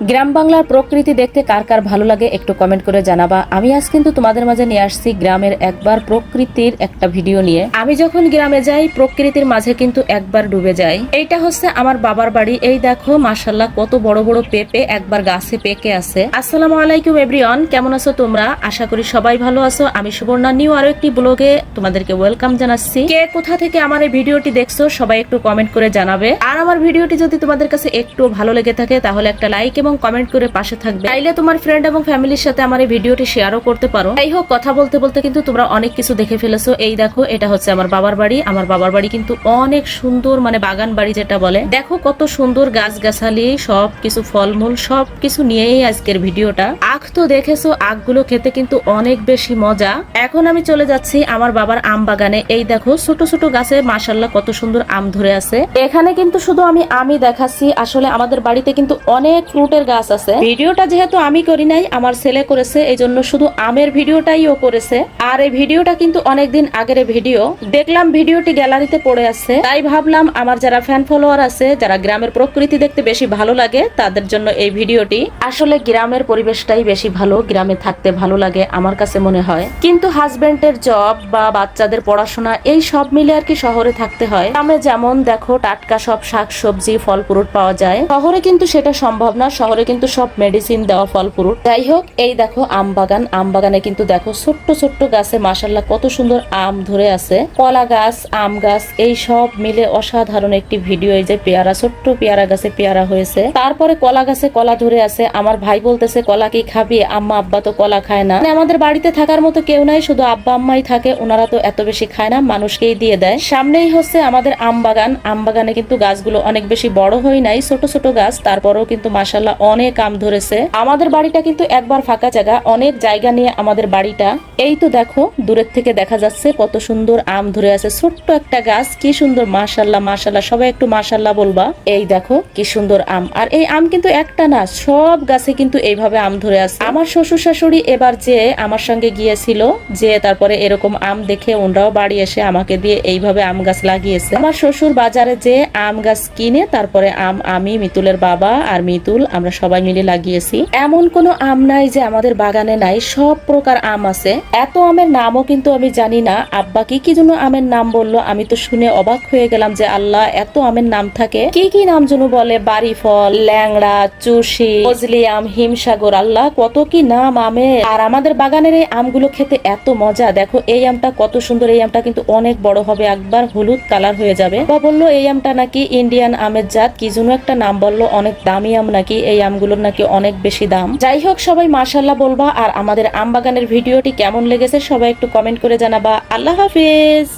গ্রাম বাংলার প্রকৃতি দেখতে কার কার ভালো লাগে একটু কমেন্ট করে জানাবা। আমি আজ কিন্তু তোমাদের মাঝে নিয়ে আসছি গ্রামের একবার প্রকৃতির একটা ভিডিও নিয়ে। আমি যখন গ্রামে যাই, প্রকৃতির মাঝে কিন্তু একবার ডুবে যাই। এইটা হচ্ছে আমার বাবার বাড়ি। এই দেখো মাসাল্লাহ কত বড় বড় পেঁপে একবার গাছে পেকে আছে। আসসালামু আলাইকুম এভরিওয়ান কেমন আছো তোমরা? আশা করি সবাই ভালো আছো। আমি সুবর্ণা নিউ আরও একটি ব্লগে তোমাদেরকে ওয়েলকাম জানাচ্ছি। কে কোথা থেকে আমার এই ভিডিওটি দেখছ, সবাই একটু কমেন্ট করে জানাবে। আর আমার ভিডিওটি যদি তোমাদের কাছে একটু ভালো লেগে থাকে, তাহলে একটা লাইক এবং কমেন্ট করে পাশে থাকবে। চাইলে তোমার ফ্রেন্ড এবং ফ্যামিলির সাথে আমার এই ভিডিওটি শেয়ারও করতে পারো। যাই হোক, কথা বলতে বলতে কিন্তু তোমরা অনেক কিছু দেখে ফেলেছো। এই দেখো, এটা হচ্ছে আমার বাবার বাড়ি। আমার বাবার বাড়ি কিন্তু অনেক সুন্দর মানে বাগান বাড়ি যেটা বলে। দেখো কত সুন্দর গাছ গাছালি সব কিছু ফলমূল সব কিছু নিয়েই আজকের ভিডিওটা। আখ তো দেখেছ, আখগুলো খেতে কিন্তু অনেক বেশি মজা। এখন আমি চলে যাচ্ছি আমার বাবার আম বাগানে। এই দেখো, ছোট ছোট গাছে মাসাল্লাহ কত সুন্দর আম ধরে আছে। এখানে কিন্তু শুধু আমি আমি দেখাচ্ছি। আসলে আমাদের বাড়িতে কিন্তু অনেক ফ্রুটের গাছ আছে। ভিডিওটা যেহেতু আমি করি নাই, আমার ছেলে করেছে এই জন্য শুধু আমের ভিডিওটাই ও করেছে। আর এই ভিডিওটা কিন্তু অনেকদিন আগের ভিডিও। দেখলাম ভিডিওটি গ্যালারিতে পড়ে আছে। তাই ভাবলাম, আমার যারা ফ্যান ফলোয়ার আছে, যারা গ্রামের প্রকৃতি দেখতে বেশি ভালো লাগে, তাদের জন্য এই ভিডিওটি। আসলে গ্রামের পরিবেশটাই বেশি ভালো, গ্রামে থাকতে ভালো লাগে আমার কাছে মনে হয়। কিন্তু হাজবেন্ডের জব বা বাচ্চাদের পড়াশোনা, এই সব মিলে আর কি শহরে থাকতে হয়। গ্রামে যেমন দেখো, টাটকা সব শাক সবজি ফল ফ্রুট পাওয়া যায়। শহরে কিন্তু সেটা সম্ভব না শহরে কিন্তু সব মেডিসিন দেওয়া ফল ফ্রুট যাই হোক, এই দেখো আম বাগান। আম বাগানে কিন্তু দেখো ছোট্ট ছোট্ট গাছে মাসাল্লাহ কত সুন্দর আম ধরে আছে। কলা গাছ, আম গাছ, এই সব মিলে অসাধারণ একটি ভিডিও এই যে পেয়ারা, ছোট্ট পেয়ারা গাছে পেয়ারা হয়েছে। তারপরে কলা গাছে কলা ধরে আছে। আমার ভাই বলতেছে, কলা কি খাবি? আম্মা, আব্বা তো কলা খায় না। মানে আমাদের বাড়িতে থাকার মতো কেউ নাই, শুধু আব্বা আম্মাই থাকে। ওনারা তো এত বেশি খায় না, মানুষকেই দিয়ে দেয়। সামনেই হচ্ছে আমাদের আম বাগান। আম বাগানে কিন্তু গাছগুলো অনেক বেশি বড় হয় নাই, ছোট ছোট গাছ। তারপরেও কিন্তু মাসাল্লাহ অনেক আম ধরেছে। আমাদের বাড়িটা কিন্তু একবার ফাঁকা জায়গা, অনেক জায়গা নিয়ে আমাদের বাড়িটা। এই তো দেখো, দূরের থেকে দেখা যাচ্ছে কত সুন্দর আম ধরে আছে। ছোট্ট একটা গাছ, কি সুন্দর মাশাল্লাহ মাশাল্লাহ সবাই একটু মাশাল্লাহ বলবা। এই দেখো, কি সুন্দর আম। আর এই আম কিন্তু একটা না, সব গাছে কিন্তু এইভাবে আম ধরে আছে। আমার শ্বশুর শাশুড়ি এবার যে আমার সঙ্গে গিয়েছিল, যে তারপরে এরকম আম দেখে ওনরাও বাড়ি এসে আমাকে দিয়ে এইভাবে আম গাছ লাগিয়েছে। আমার শ্বশুর বাজারে যে আম গাছ কিনে, তারপরে আম আমি, মিতুলের বাবা আর মিতুল আমরা সবাই মিলে লাগিয়েছি। এমন কোনো আম নাই যে আমাদের বাগানে নাই, সব প্রকার আম আছে। এত আমের নামও কিন্তু আমি জানি না। আব্বা কি কি জন্য আমের নাম বলল, আমি তো শুনে অবাক হয়ে গেলাম যে আল্লাহ, এত আমের নাম থাকে। কি কি নাম যেন বলে, বাড়ি ফল, ল্যাংড়া চুষি ফজলি আম হিমসাগর, আল্লাহ, কত কি নাম আমের। আর আমাদের বাগানের এই আমগুলো খেতে এত মজা। দেখো, এই আমটা কত সুন্দর, এই আমটা কিন্তু অনেক বড় হবে, একবার হলুদ কালার হয়ে যাবে। বা বলল, এই আমটা নাকি ইন্ডিয়ান আমের জাত, কি যেন একটা নাম বলল, অনেক দামি আম নাকি এই আমগুলোর নাকি অনেক বেশি দাম। যাই হোক সবাই মাশাল্লাহ বলবা আর আমাদের আম বাগানের ভিডিওটি কেমন লেগেছে সবাই একটু কমেন্ট করে জানাবা। আল্লাহ হাফিজ!